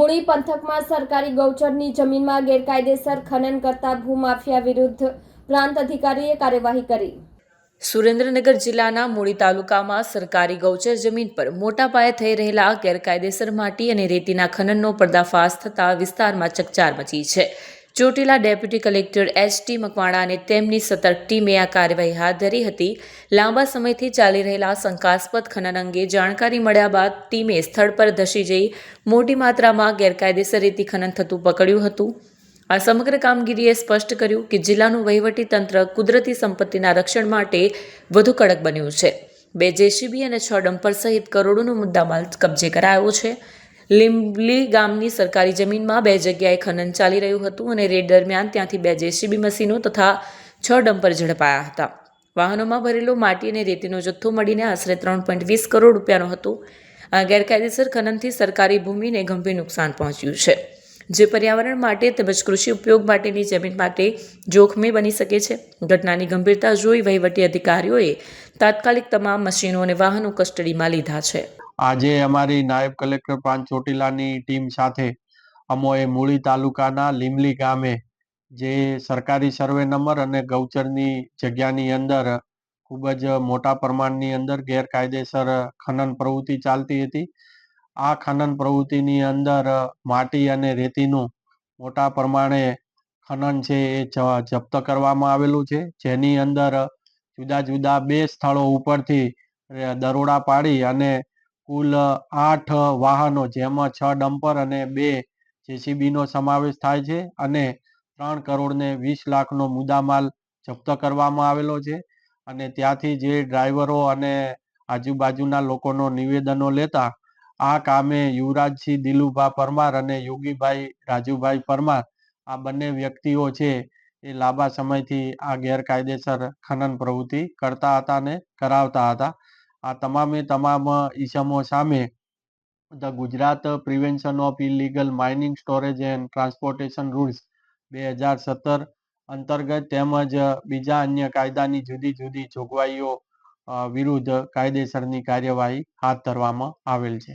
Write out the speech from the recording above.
મૂળી પંથકમાં સરકારી ગૌચરની જમીનમાં ગેરકાયદેસર ખનન કરતા ભૂમાફિયા વિરુદ્ધ પ્રાંત અધિકારીએ કાર્યવાહી કરી. સુરેન્દ્રનગર જિલ્લાના મૂળી તાલુકામાં સરકારી ગૌચર જમીન પર મોટા પાયે થઈ રહેલા ગેરકાયદેસર માટી અને રેતીના ખનનનો પર્દાફાશ થતાં વિસ્તારમાં ચકચાર મચી છે. Chotila deputy collector H T Makwana અને તેમની સતર્ક ટીમે આ કાર્યવાહી હાથ ધરી હતી. લાંબા સમયથી ચાલી રહેલા શંકાસ્પદ ખનન અંગે જાણકારી મળ્યા બાદ ટીમે સ્થળ પર ધસી જઈ મોટી માત્રામાં ગેરકાયદેસર રીતે ખનન થતું પકડ્યું હતું. આ સમગ્ર કામગીરીએ સ્પષ્ટ કર્યું કે જિલ્લાનું વહીવટી તંત્ર કુદરતી સંપત્તિના રક્ષણ માટે વધુ કડક બન્યું છે. બે જેસીબી અને છ ડમ્પર સહિત કરોડોનો મુદ્દામાલ કબજે કરાયો છે. લીંબલી ગામની સરકારી જમીનમાં બે જગ્યાએ ખનન ચાલી રહ્યું હતું અને રેડ દરમિયાન ત્યાંથી બે જેસીબી મશીનો તથા છ ડમ્પર ઝડપાયા હતા. વાહનોમાં ભરેલો માટી અને રેતીનો જથ્થો મળીને આશરે ત્રણ પોઈન્ટ વીસ કરોડ રૂપિયાનો હતો. આ ગેરકાયદેસર ખનનથી સરકારી ભૂમિને ગંભીર નુકસાન પહોંચ્યું છે. જે પર્યાવરણ માટે તેમજ કૃષિ ઉપયોગ માટેની જમીન માટે જોખમી બની શકે છે. ઘટનાની ગંભીરતા જોઈ વહીવટી અધિકારીઓએ તાત્કાલિક તમામ મશીનો અને વાહનો કસ્ટડીમાં લીધા છે. આજે અમારી નાયબ કલેક્ટર પ્રાંત ચોટીલાની ટીમ સાથે અમોએ મૂળી તાલુકાના લીમલી ગામે જે સરકારી સર્વે નંબર અને ગૌચરની જગ્યાની અંદર ખૂબ જ મોટા પ્રમાણની અંદર ગેરકાયદેસર ખનન પ્રવૃત્તિ ચાલતી હતી. આ ખનન પ્રવૃત્તિની અંદર માટી અને રેતીનું મોટા પ્રમાણે ખનન છે એ જપ્ત કરવામાં આવેલું છે. જેની અંદર જુદા જુદા બે સ્થળો ઉપરથી દરોડા પાડી અને કુલ આઠ વાહનો, જેમાં છ ડમ્પર અને બે જેસીબીનો સમાવેશ થાય છે અને ત્રણ કરોડ ને વીસ લાખનો મુદ્દામાલ જપ્ત કરવામાં આવેલો છે. અને ત્યાંથી જે ડ્રાઈવરો અને આજુબાજુના લોકોનો નિવેદનો લેતા, આ કામે યુવરાજસિંહ દિલુભા પરમાર અને યોગીભાઈ રાજુભાઈ પરમાર, આ બંને વ્યક્તિઓ છે એ લાંબા સમયથી આ ગેરકાયદેસર ખનન પ્રવૃત્તિ કરતા હતા ને કરાવતા હતા. આ તમામે તમામ ઈસમો સામે the Gujarat prevention of illegal mining storage and transportation rules બે હજાર સત્તર અંતર્ગત તેમજ બીજા અન્ય કાયદાની જુદી જુદી જોગવાઈઓ વિરુદ્ધ કાયદેસરની કાર્યવાહી હાથ ધરવામાં આવેલ છે.